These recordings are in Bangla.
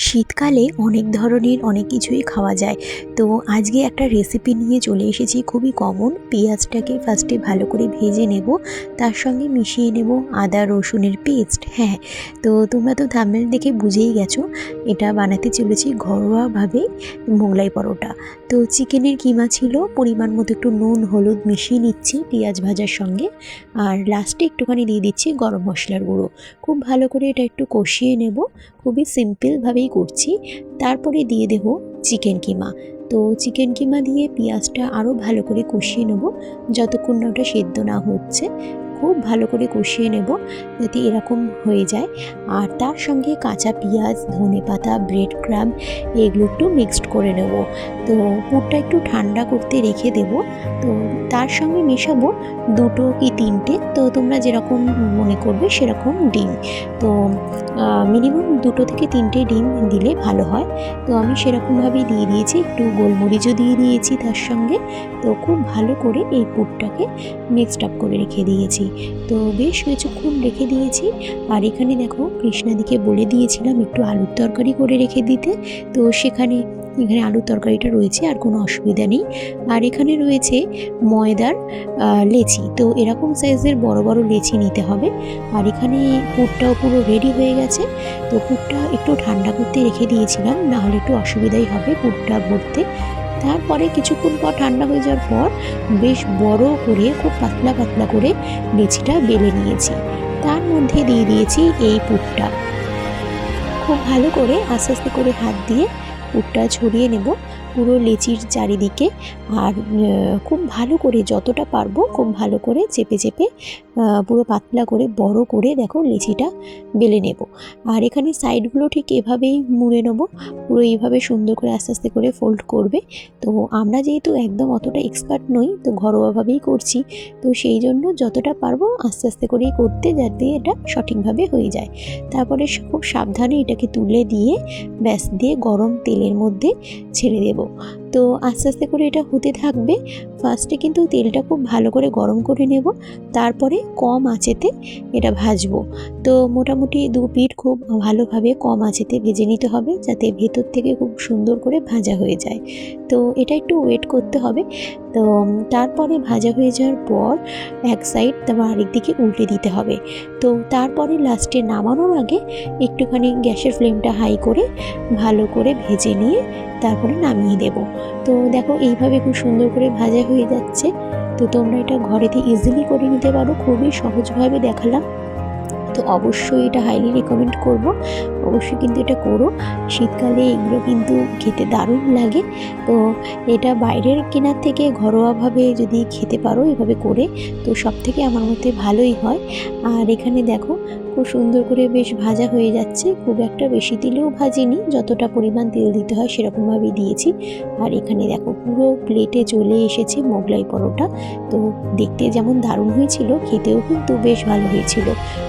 শীতকালে অনেক ধরনের অনেক কিছুই খাওয়া যায়। তো আজকে একটা রেসিপি নিয়ে চলে এসেছি খুবই কমন পেঁয়াজটাকে ফার্স্টে ভালো করে ভেজে নেব। তার সঙ্গে মিশিয়ে নেব আদা, রসুনের পেস্ট হ্যাঁ তো তোমরা তো থামেল দেখে বুঝেই গেছো। এটা বানাতে চলেছি ঘরোয়াভাবে মোগলাই পরোটা। তো চিকেনের কিমা ছিল, পরিমাণ মতো একটু নুন, হলুদ মিশিয়ে নিচ্ছি পেঁয়াজ ভাজার সঙ্গে। আর লাস্টে একটুখানি দিয়ে দিচ্ছি গরম মশলার গুঁড়ো। খুব ভালো করে এটা একটু কষিয়ে নেব। খুবই সিম্পলভাবেই করছি। তারপরে দিয়ে দেব চিকেন কিমা। তো চিকেন কিমা দিয়ে পেঁয়াজটা আরও ভালো করে কষিয়ে নেব, যতক্ষণ না ওটা সেদ্ধ না হচ্ছে। খুব ভালো করে কষিয়ে নেব যাতে এরকম হয়ে যায়। আর তার সঙ্গে কাঁচা পেঁয়াজ ধনে পাতা ব্রেড ক্রাম এগুলো একটু মিক্সড করে নেব। তো পুরটা একটু ঠান্ডা করতে রেখে দেব। তো তার সঙ্গে মেশাবো দুটো কি তিনটে। তো তোমরা যেরকম মনে করবে সেরকম ডিম। তো মিনিমাম দুটো থেকে তিনটে ডিম দিলে ভালো হয়। তো আমি সেরকমভাবেই দিয়ে দিয়েছি। একটু গোলমরিচও দিয়ে দিয়েছি তার সঙ্গে। তো খুব ভালো করে এই পুরটাকে মিক্সড আপ করে রেখে দিয়েছি। তো বেশ কিছুক্ষণ রেখে দিয়েছি। আর এখানে দেখো, কৃষ্ণাদিকে বলে দিয়েছিলাম একটু আলুর তরকারি করে রেখে দিতে। তো সেখানে, এখানে আলুর তরকারিটা রয়েছে, আর কোনো অসুবিধা নেই। আর এখানে রয়েছে ময়দার লেচি। তো এরকম সাইজের বড় বড় লেচি নিতে হবে। আর এখানে পুরটাও পুরো রেডি হয়ে গেছে। তো পুরটা একটু ঠান্ডা করতে রেখে দিয়েছিলাম, নাহলে একটু অসুবিধাই হবে পুরটা ভরতে। তারপরে কিছুক্ষণ পর ঠান্ডা হয়ে যাওয়ার পর বেশ বড় করে, খুব পাতলা পাতলা করে লেচিটা বেলে নিয়েছি। তার মধ্যে দিয়ে দিয়েছি এই পুরটা। খুব ভালো করে আস্তে আস্তে করে হাত দিয়ে পুটটা ছড়িয়ে নেব। পুরো লেচির চারিদিকে আর খুব ভালো করে যতটা পারব খুব ভালো করে চেপে চেপে পুরো পাতলা করে বড় করে দেখো লেচিটা বেলে নেব। আর এখানে সাইডগুলো ঠিক এভাবেই মুড়ে নেব, পুরো এইভাবে সুন্দর করে আস্তে আস্তে করে ফোল্ড করবে। তো আমরা যেহেতু একদম অতটা এক্সপার্ট নই, তো ঘরোয়াভাবেই করছি, তো সেই জন্য যতটা পারব আস্তে আস্তে করেই করতে যাতে এটা সঠিকভাবে হয়ে যায়। তারপরে খুব সাবধানে এটাকে তুলে দিয়ে, ব্যাস দিয়ে গরম তেলের মধ্যে ছেড়ে দেব। তো আস্তে আস্তে করে এটা হতে থাকবে। ফার্স্টে কিন্তু তেলটা খুব ভালো করে গরম করে নেব। তারপরে কম আঁচেতে এটা ভাজবো। তো মোটামুটি দু পিঠ খুব ভালোভাবে কম আঁচেতে ভেজে নিতে হবে যাতে ভেতর থেকে খুব সুন্দর করে ভাজা হয়ে যায়। তো এটা একটু ওয়েট করতে হবে। তো তারপরে ভাজা হয়ে যাওয়ার পর এক সাইড তারপর আরেক দিকে উল্টে দিতে হবে। তো তারপরে লাস্টে নামানোর আগে একটুখানি গ্যাসের ফ্লেমটা হাই করে ভালো করে ভেজে নিয়ে তারপরে নামিয়ে দেব। তো দেখো, এইভাবে খুব সুন্দর করে ভাজা হয়ে যাচ্ছে। তো তোমরা এটা ঘরেতে ইজিলি করে নিতে পারো। খুবই সহজভাবে দেখালাম। তো অবশ্যই এটা হাইলি রেকমেন্ড করব। অবশ্যই কিন্তু এটা করো। শীতকালে এগুলো কিন্তু খেতে দারুণ লাগে। তো এটা বাইরের কেনার থেকে ঘরোয়াভাবে যদি খেতে পারো এভাবে করে, তো সব থেকে আমার মতে ভালোই হয়। আর এখানে দেখো, খুব সুন্দর করে বেশ ভাজা হয়ে যাচ্ছে। খুব একটা বেশি তেলেও ভাজিনি, যতটা পরিমাণ তেল দিতে হয় সেরকমভাবেই দিয়েছি। আর এখানে দেখো, পুরো প্লেটে চলে এসেছে মোগলাই পরোটা। তো দেখতে যেমন দারুণ হয়েছিল, খেতেও কিন্তু বেশ ভালো হয়েছিল।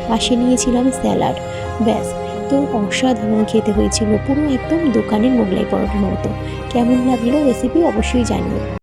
পাশে নিয়েছিলাম স্যালাড। ব্যাস। তো অসাধারণ খেতে হয়েছিল পুরো একদম দোকানের মোগলাই পরোটার মতো। কেমন লাগল রেসিপি অবশ্যই জানিও।